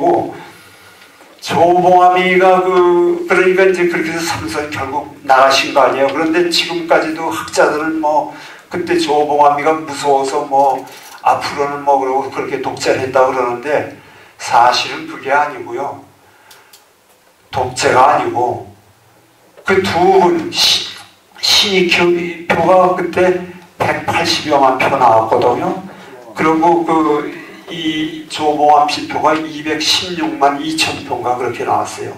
거고 조봉암이가 그 그러니까 이제 그렇게 해서 삼선 결국 나가신 거 아니에요. 그런데 지금까지도 학자들은 뭐 그때 조봉암이가 무서워서 뭐 앞으로는 뭐 그러고 그렇게 독재를 했다 그러는데 사실은 그게 아니고요. 독재가 아니고 그 두분 신익표가 그때 180여만 표 나왔거든요. 그리고 그 이 조봉암 시표가 216만 2천 표인가 그렇게 나왔어요.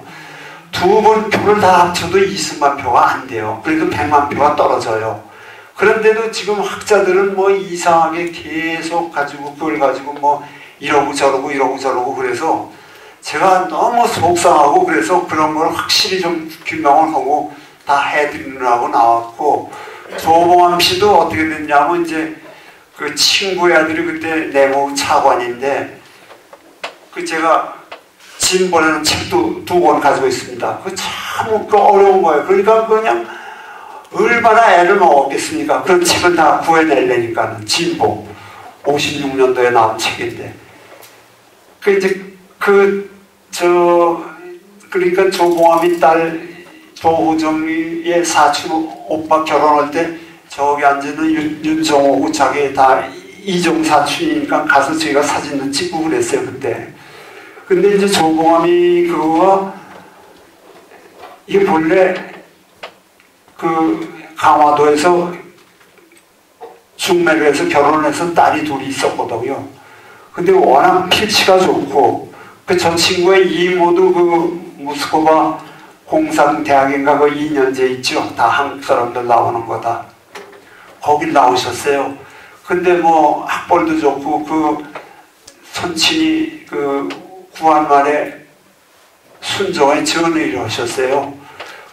두분 표를 다 합쳐도 20만 표가 안 돼요. 그래도 100만 표가 떨어져요. 그런데도 지금 학자들은 뭐 이상하게 계속 가지고 그걸 가지고 뭐 이러고 저러고 이러고 저러고 그래서 제가 너무 속상하고 그래서 그런 걸 확실히 좀 규명을 하고 다 해드리느라고 나왔고 조봉암 씨도 어떻게 됐냐면 이제 그 친구의 아들이 그때 내무 차관인데 그 제가 진 보내는 책도 두 권 가지고 있습니다. 그참 그 어려운 거예요. 그러니까 그냥 얼마나 애를 먹었겠습니까? 그런 책을 다 구해내려니까는 진보 56년도에 나온 책인데 그 이제 그 저 그러니까 조봉암이 딸 조호정의 사촌 오빠 결혼할 때 저기 앉아있는 윤, 윤정호고 자기 다 이종 사촌이니까 가서 저희가 사진도 찍고 그랬어요 그때 근데 이제 조봉암이 그거가 이게 본래 그 강화도에서 중매를 해서 결혼을 해서 딸이 둘이 있었거든요 근데 워낙 필치가 좋고 그 저 친구의 이모도 그 모스크바 공상대학인가 그 2년제 있죠. 다 한국 사람들 나오는 거다. 거길 나오셨어요. 근데 뭐 학벌도 좋고 그 선친이 그 구한 말에 순종의 전의를 하셨어요.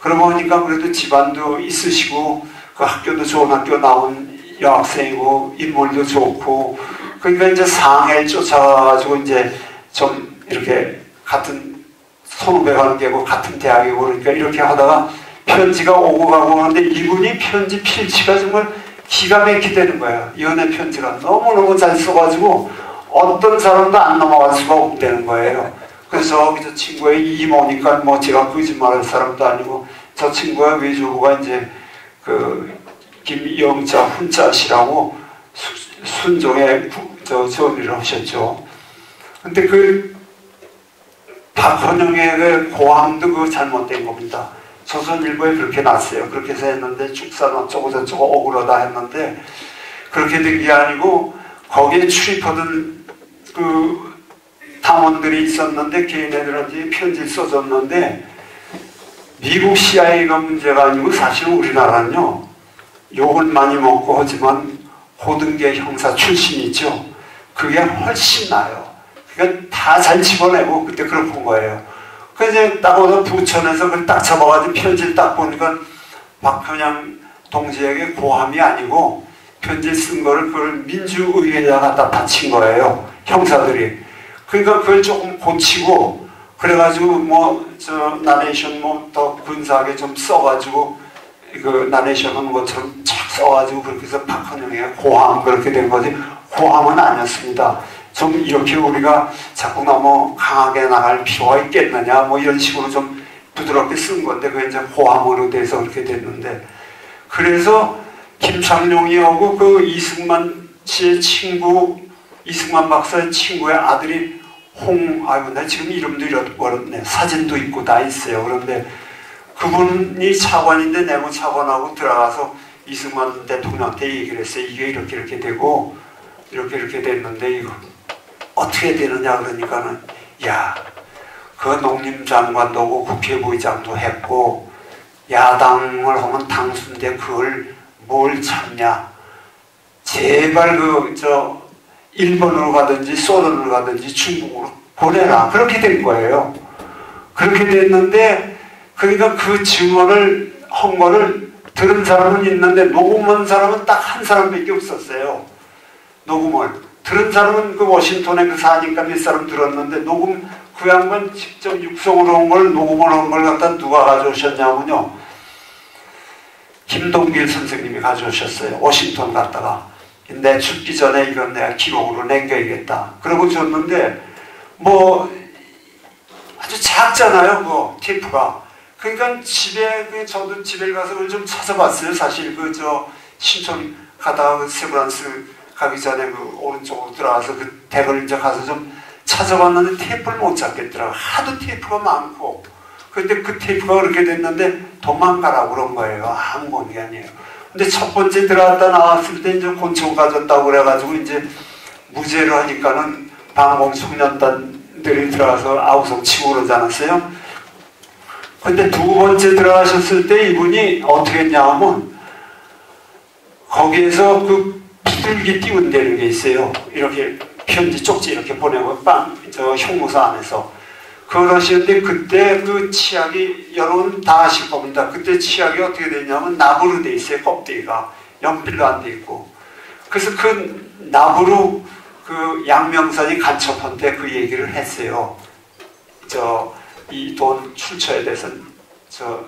그러고 보니까 그래도 집안도 있으시고 그 학교도 좋은 학교 나온 여학생이고 인물도 좋고 그러니까 이제 상해를 쫓아가지고 이제 좀 이렇게 같은 선후배 관계고 같은 대학이고 그러니까 이렇게 하다가 편지가 오고 가고 하는데 이분이 편지 필치가 정말 기가 막히다는 거예요. 연애 편지가 너무너무 잘 써가지고 어떤 사람도 안 넘어갈 수가 없다는 거예요. 그래서 저 친구의 이모니까 뭐 제가 거짓말할 사람도 아니고 저 친구의 외조부가 이제 그 김영자 훈자씨라고 순종의 저 전의를 하셨죠. 근데 그 박헌영의 그 고함도 그 잘못된 겁니다. 조선일보에 그렇게 났어요. 그렇게 해서 했는데 축산 어쩌고 저쩌고 억울하다 했는데 그렇게 된 게 아니고 거기에 출입하던 그 당원들이 있었는데 걔네들한테 편지를 써줬는데 미국 CIA가 문제가 아니고 사실 우리나라는요 욕을 많이 먹고 하지만 고등계 형사 출신이죠. 그게 훨씬 나아요. 그러니까 다 잘 집어내고 그때 그렇게 본 거예요. 그래서 딱 오서 부천에서 그걸 딱 잡아가지고 편지를 딱 보니까 박현양 동지에게 고함이 아니고 편지 쓴 거를 그걸 민주의회에다 갖다 바친 거예요. 형사들이. 그러니까 그걸 조금 고치고 그래가지고 뭐 저 나레이션 뭐더 근사하게 좀 써가지고 그 나레이션 하는 것처럼 착 써가지고 그렇게 해서 박헌영의 고함 그렇게 된 거지 고함은 아니었습니다. 좀 이렇게 우리가 자꾸 너무 강하게 나갈 필요가 있겠느냐 뭐 이런 식으로 좀 부드럽게 쓴 건데 그게 이제 호함으로 돼서 그렇게 됐는데 그래서 김창룡이 하고 그 이승만 씨의 친구 이승만 박사의 친구의 아들이 홍 아이고 나 지금 이름도 잃어버렸네. 사진도 있고 다 있어요. 그런데 그분이 차관인데 내무 차관하고 들어가서 이승만 대통령한테 얘기를 했어요. 이게 이렇게 이렇게 되고 이렇게 이렇게 됐는데 이거 어떻게 되느냐 그러니까는 야, 그 농림장관도 고 국회부의장도 했고 야당을 하면 당수인데 그걸 뭘 참냐. 제발 그 저 일본으로 가든지 소련으로 가든지 중국으로 보내라. 그렇게 된 거예요. 그렇게 됐는데 그러니까 그 증언을 한 거를 들은 사람은 있는데 녹음한 사람은 딱 한 사람밖에 없었어요. 녹음을. 들은 사람은 그 워싱턴에 그 사니까 몇 사람 들었는데 녹음 그 양반 직접 육성으로 온걸 녹음을 한 걸 갖다 누가 가져오셨냐면요. 김동길 선생님이 가져오셨어요. 워싱턴 갔다가 내 죽기 전에 이건 내가 기록으로 남겨야겠다. 그러고 줬는데 뭐 작잖아요, 그거, 테이프가. 그러니까 집에, 그 저도 집에 가서 그걸 좀 찾아봤어요. 사실 그, 저, 신촌 가다가 그 세브란스 가기 전에 그 오른쪽으로 들어가서 그 댁을 이제 가서 좀 찾아봤는데 테이프를 못 찾겠더라고. 하도 테이프가 많고. 근데 그 테이프가 그렇게 됐는데 도망가라고 그런 거예요. 아무 원이 아니에요. 근데 첫 번째 들어갔다 나왔을 때 이제 곤충 가졌다고 그래가지고 이제 무죄로 하니까는 방공 청년단들이 들어가서 아우성 치고 그러지 않았어요? 근데 두 번째 들어가셨을 때 이분이 어떻게 했냐면 거기에서 그 비둘기 띄운다는 게 있어요. 이렇게 편지 쪽지 이렇게 보내고 빵, 저 형무소 안에서. 그걸 하시는데 그때 그 치약이 여러분 다 아실 겁니다. 그때 치약이 어떻게 되냐면 나무로 돼 있어요. 껍데기가. 연필로 안 돼 있고. 그래서 그 나무로 그 양명선이 간첩한테 그 얘기를 했어요. 저 이 돈 출처에 대해서 저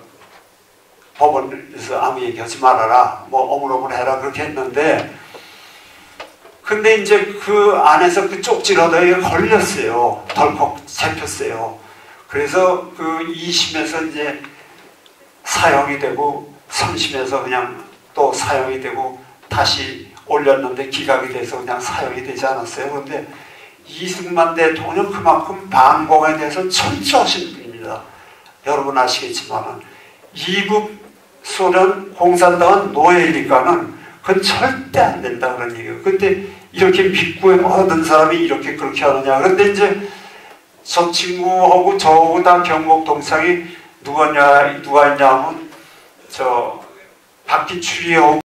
법원에서 아무 얘기하지 말아라. 뭐 어물어물해라 그렇게 했는데 근데 이제 그 안에서 그 쪽지로다에 걸렸어요. 덜컥 잡혔어요. 그래서 그 2심에서 이제 사형이 되고 3심에서 그냥 또 사형이 되고 다시 올렸는데 기각이 돼서 그냥 사형이 되지 않았어요. 그런데 이승만 대통령 그만큼 반공에 대해서 철저하신 분입니다. 여러분 아시겠지만 이국 소련 공산당은 노예니까는 그건 절대 안 된다 그런 얘기예요. 근데 이렇게 믿고 얻은 사람이 이렇게 그렇게 하느냐. 그런데 이제 저 친구하고 저하고 다 경복 동창이 누가냐 누가 있냐 하면 저 박기추리하고